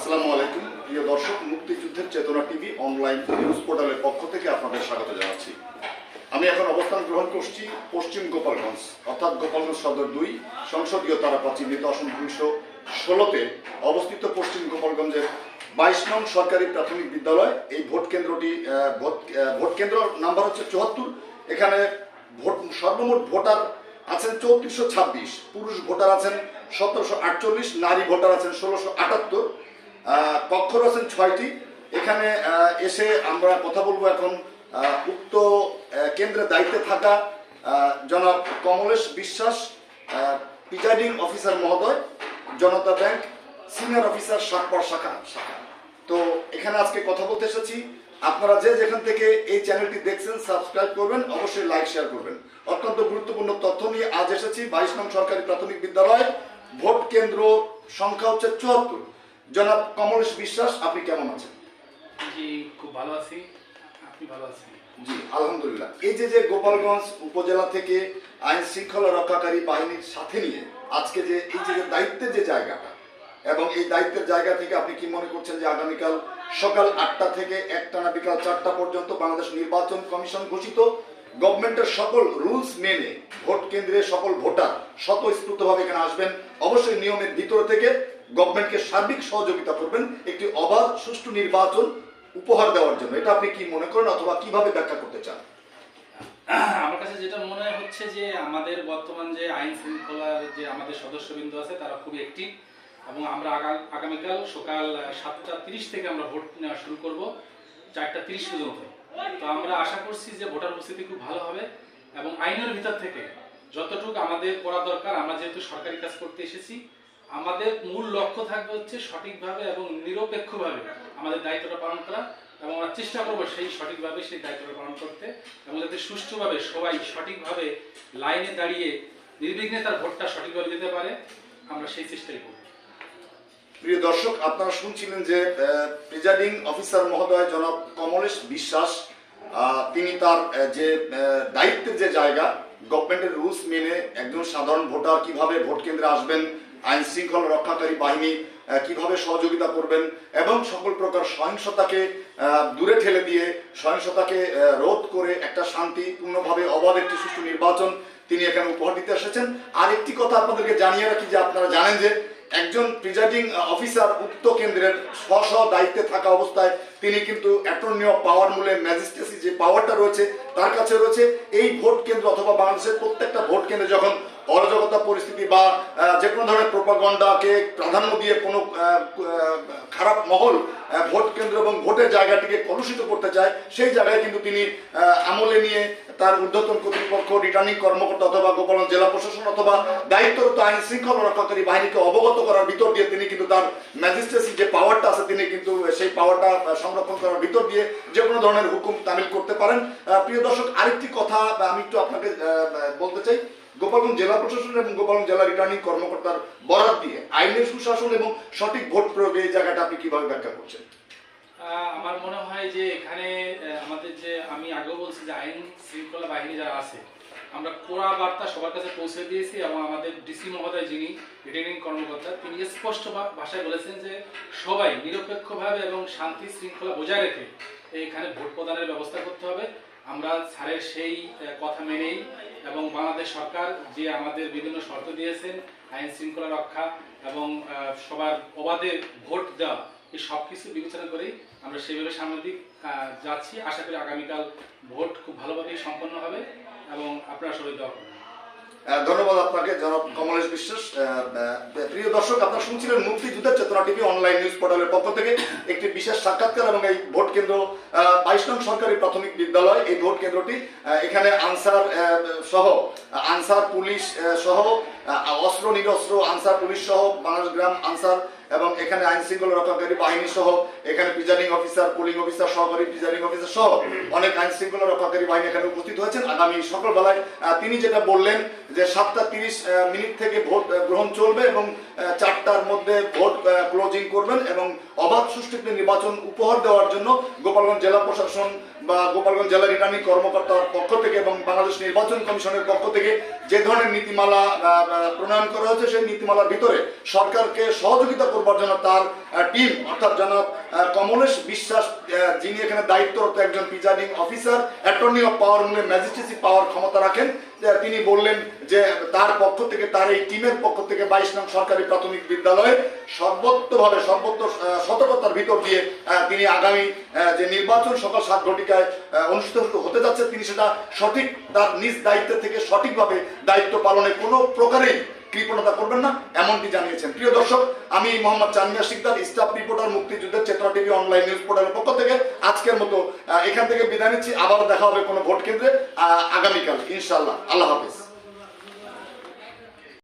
আসসালামু আলাইকুম। প্রিয় দর্শক, মুক্তিযুদ্ধের চেতনা টিভি অনলাইন নিউজ পোর্টালের পক্ষ থেকে আপনাদের স্বাগত জানাচ্ছি। আমি এখন অবস্থান গ্রহণ করছি পশ্চিম গোপালগঞ্জ, অর্থাৎ গোপালগঞ্জ সদর দুই, সংসদীয় তারাপা চিহ্নিত আসন দুইশো ষোলোতে অবস্থিত পশ্চিম গোপালগঞ্জের বাইশ নং সরকারি প্রাথমিক বিদ্যালয়। এই ভোট কেন্দ্রটি ভোট ভোট কেন্দ্র নাম্বার হচ্ছে চুয়াত্তর। এখানে ভোট, সর্বমোট ভোটার আছেন চৌত্রিশশো ছাব্বিশ। পুরুষ ভোটার আছেন সতেরোশো আটচল্লিশ, নারী ভোটার আছেন ষোলোশো আটাত্তর। কক্ষ আছেন ছয়টি। এখানে এসে আমরা কথা বলব এখন উক্ত কেন্দ্রের দায়িত্বে থাকা জনাব কমলেশ বিশ্বাস প্রিজাইডিং অফিসার মহোদয়, Janata Bank senior officer Satpar শাখা শাখা। তো এখানে আজকে কথা বলতে এসেছি। আপনারা যে যেখান থেকে এই চ্যানেলটি দেখছেন, সাবস্ক্রাইব করবেন, অবশ্যই লাইক, শেয়ার করবেন। অত্যন্ত গুরুত্বপূর্ণ তথ্য নিয়ে আজ এসেছি বাইশ নং সরকারি প্রাথমিক বিদ্যালয়, ভোট কেন্দ্র সংখ্যা হচ্ছে চুয়াত্তর। জনাব কমলেশ বিশ্বাস আপনি কেমন আছেন? জি খুব ভালো আছি। আপনি ভালো আছেন? জি আলহামদুলিল্লাহ। এই যে যে গোপালগঞ্জ উপজেলা থেকে আইন শৃঙ্খলা রক্ষাকারী বাহিনীর সাথে নিয়ে আজকে যে এই যে দায়িত্বের যে জায়গাটা এবং এই দায়িত্বের জায়গা থেকে আপনি কি মনে করছেন যে আগামীকাল সকাল আটটা থেকে একটানা বিকাল চারটা পর্যন্ত বাংলাদেশ নির্বাচন কমিশন ঘোষিত? গভর্নমেন্টের সকল রুলস মেনে ভোট কেন্দ্রে সকল ভোটার স্বতঃস্ফূর্তভাবে এখানে আসবেন। অবশ্যই নিয়মের ভিতর থেকে গভর্নমেন্টকে সার্বিক সহযোগিতা করবেন, একটি অবাধ, সুষ্ঠু নির্বাচন উপহার দেওয়ার জন্য। এটা আপনি কি মনে করেন অথবা কীভাবে ব্যাখ্যা করতে চান? আমার কাছে যেটা মনে হচ্ছে যে আমাদের বর্তমান যে আইন শৃঙ্খলার যে আমাদের সদস্যবৃন্দ আছে, তারা খুবই অ্যাক্টিভ এবং আমরা আগা- আগামীকাল সকাল সাতটা তিরিশ থেকে আমরা ভোট নেওয়া শুরু করব, চারটা তিরিশ পর্যন্ত। তো আমরা আশা করছি যে ভোটার উপস্থিতি খুব ভালো হবে এবং আইনের ভিতর থেকে যতটুকু আমাদের করা দরকার, আমরা যেহেতু সরকারি কাজ করতে এসেছি আমাদের মূল লক্ষ্য থাকবে হচ্ছে সঠিকভাবে এবং নিরপেক্ষভাবে আমাদের দায়িত্বটা পালন করা এবং আমরা চেষ্টা করব সেই সঠিকভাবে সেই দায়িত্বটা পালন করতে এবং যাতে সুষ্ঠুভাবে সবাই সঠিকভাবে লাইনে দাঁড়িয়ে নির্বিঘ্নে তার ভোটটা সঠিকভাবে দিতে পারে, আমরা সেই চেষ্টাই করব। প্রিয় দর্শক, আপনারা শুনছিলেন যে প্রিজাইডিং অফিসার মহোদয় জনাব কমলেশ বিশ্বাস তিনি তার যে দায়িত্বের যে জায়গা গভর্নমেন্টের রুলস মেনে একজন সাধারণ ভোটার কীভাবে ভোট কেন্দ্রে আসবেন আইন শৃঙ্খলা রক্ষাকারী বাহিনী কীভাবে সহযোগিতা করবেন এবং সকল প্রকার সহিংসতাকে দূরে ঠেলে দিয়ে সহিংসতাকে রোধ করে একটা শান্তিপূর্ণভাবে অবাধ একটি সুষ্ঠু নির্বাচন তিনি এখানে উপহার দিতে এসেছেন। আর একটি কথা আপনাদেরকে জানিয়ে রাখি যে আপনারা জানেন যে একজন প্রিজাইডিং অফিসার উক্ত কেন্দ্রের স্ব স্ব দায়িত্বে থাকা অবস্থায় তিনি কিন্তু অ্যাটর্নি অফ পাওয়ার মূলে ম্যাজিস্ট্রেসি যে পাওয়ারটা রয়েছে, তার কাছে রয়েছে এই ভোট কেন্দ্র অথবা বাংলাদেশের প্রত্যেকটা ভোট কেন্দ্রে যখন অরাজকতা পরিস্থিতি বা যে কোনো ধরনের প্রোপাগন্ডাকে প্রাধান্য দিয়ে কোনো খারাপ মহল ভোট কেন্দ্র এবং ভোটের জায়গাটিকে কলুষিত করতে চায়, সেই জায়গায় কিন্তু তিনি আমলে নিয়ে তার ঊর্ধ্বতন কর্তৃপক্ষ, রিটার্নিং কর্মকর্তা অথবা গোপালগঞ্জ জেলা প্রশাসন অথবা দায়িত্বরত আইন শৃঙ্খলা রক্ষাকারী বাহিনীকে অবগত করার ভিতর দিয়ে তিনি কিন্তু তার ম্যাজিস্ট্রেসি যে পাওয়ারটা আছে, তিনি কিন্তু সেই পাওয়ারটা সংরক্ষণ করার ভিতর দিয়ে যে কোনো ধরনের হুকুম তামিল করতে পারেন। প্রিয় দর্শক, আরেকটি কথা আমি একটু আপনাকে বলতে চাই। গোপালগঞ্জ জেলা প্রশাসন এবং গোপালগঞ্জ জেলা রিটার্নিং কর্মকর্তার বরাদ দিয়ে আইনের সুশাসন এবং সঠিক ভোট প্রয়োগে এই জায়গাটা আপনি কীভাবে ব্যাখ্যা করছেন? আমার মনে হয় যে এখানে আমাদের যে আমি আগেও বলছি যে আইন শৃঙ্খলা বাহিনী যারা আছে, আমরা কোরা বার্তা সবার কাছে পৌঁছে দিয়েছি এবং আমাদের ডিসি মহোদয় যিনি, রিটার্নিং কর্মকর্তা, তিনি স্পষ্ট ভাষায় বলেছেন যে সবাই নিরপেক্ষভাবে এবং শান্তি শৃঙ্খলা বজায় রেখে এখানে ভোট প্রদানের ব্যবস্থা করতে হবে। আমরা স্যারের সেই কথা মেনেই এবং বাংলাদেশ সরকার যে আমাদের বিভিন্ন শর্ত দিয়েছেন, আইন শৃঙ্খলা রক্ষা এবং সবার অবাধে ভোট দেওয়া এই সব কিছু বিবেচনা করেই আমরা সেইভাবে সামনের দিক যাচ্ছি। আশা করি আগামীকাল ভোট খুব ভালোভাবেই সম্পন্ন হবে এবং আপনারা সবাই দোয়া করবেন। ধন্যবাদ আপনাকে, জনাব কমলেশ বিশ্বাস। প্রিয় দর্শক, আপনারা শুনছিলেন মুক্তিযুদ্ধের চেতনা টিভি অনলাইন নিউজ পোর্টালের পক্ষ থেকে একটি বিশেষ সাক্ষাৎকার এবং এই ভোট কেন্দ্র বাইশ নং সরকারি প্রাথমিক বিদ্যালয়। এই ভোট কেন্দ্রটি এখানে আনসার সহ, আনসার পুলিশ সহ অস্ত্র, নিরস্ত্র আনসার পুলিশ সহ, বাংলাদেশ গ্রাম আনসার এবং এখানে আইন শৃঙ্খলা রক্ষাকারী বাহিনী সহ, এখানে প্রিজাইডিং অফিসার পুলিং অফিসার সহকারী প্রিজাইডিং অফিসার সহ অনেক আইন শৃঙ্খলা রক্ষাকারী বাহিনী এখানে উপস্থিত হয়েছেন। আগামী সকালবেলায় তিনি যেটা বললেন যে সাতটা তিরিশ মিনিট থেকে ভোট গ্রহণ চলবে এবং চারটার মধ্যে ভোট ক্লোজিং করবেন এবং অবাধ সুষ্ঠু নির্বাচন উপহার দেওয়ার জন্য গোপালগঞ্জ জেলা প্রশাসন বা গোপালগঞ্জ জেলা রিটার্নিং কর্মকর্তার পক্ষ থেকে এবং বাংলাদেশ নির্বাচন কমিশনের পক্ষ থেকে যে ধরনের নীতিমালা প্রণয়ন করা হয়েছে, সেই নীতিমালার ভিতরে সরকারকে সহযোগিতা করবার জন্য তার টিম অর্থাৎ জনাব কমলেশ বিশ্বাস যিনি এখানে দায়িত্বরত একজন presiding officer attorney of power মানে ম্যাজিস্ট্রেসি পাওয়ার ক্ষমতা রাখেন তিনি বললেন যে তার পক্ষ থেকে, তার এই টিমের পক্ষ থেকে বাইশ নং সরকারি প্রাথমিক বিদ্যালয়ে সর্বত্রভাবে সর্বত্র সতর্কতার ভিতর দিয়ে তিনি আগামী যে নির্বাচন সকাল সাত ঘটিকায় অনুষ্ঠিত হতে যাচ্ছে, তিনি সেটা সঠিক, তার নিজ দায়িত্ব থেকে সঠিকভাবে দায়িত্ব পালনে কোনো প্রকারেই কৃপণতা করবেন না, এমনটি জানিয়েছেন। প্রিয় দর্শক, আমি মোহাম্মদ চান্দিয়া শিকদার, স্টাফ রিপোর্টার, মুক্তিযুদ্ধের চেতনা টিভি অনলাইন নিউজ পোর্টালের পক্ষ থেকে আজকের মতো এখান থেকে বিদায় নিচ্ছি। আবারও দেখা হবে কোনো ভোট কেন্দ্রে আগামীকাল ইনশাল্লাহ আল্লাহ হাফিজ।